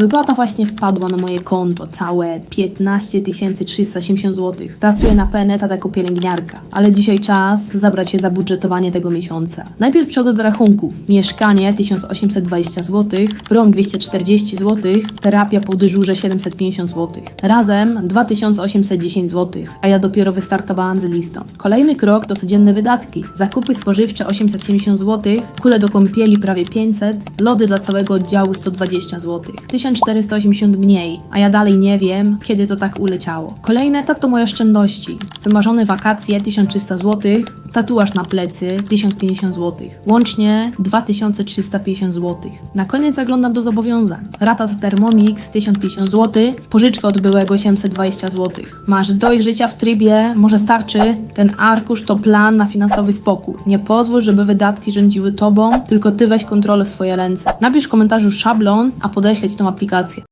Wypłata właśnie wpadła na moje konto, całe 15 380 zł. Pracuję na PNET jako pielęgniarka, ale dzisiaj czas zabrać się za budżetowanie tego miesiąca. Najpierw przechodzę do rachunków. Mieszkanie 1820 zł, prom 240 zł, terapia po dyżurze 750 zł. Razem 2810 zł, a ja dopiero wystartowałam z listą. Kolejny krok to codzienne wydatki. Zakupy spożywcze 870 zł, kule do kąpieli prawie 500, lody dla całego oddziału 120 zł. 1480 mniej, a ja dalej nie wiem, kiedy to tak uleciało. Kolejny etap to moje oszczędności. Wymarzone wakacje 1300 zł, tatuaż na plecy 1050 zł. Łącznie 2350 zł. Na koniec zaglądam do zobowiązań. Rata za Thermomix 1050 zł, pożyczka od byłego 820 zł. Masz dojść życia w trybie, może starczy, ten arkusz to plan na finansowy spokój. Nie pozwól, żeby wydatki rządziły tobą, tylko ty weź kontrolę w swoje ręce. Napisz w komentarzu szablon, a podeśleć tą aplikację.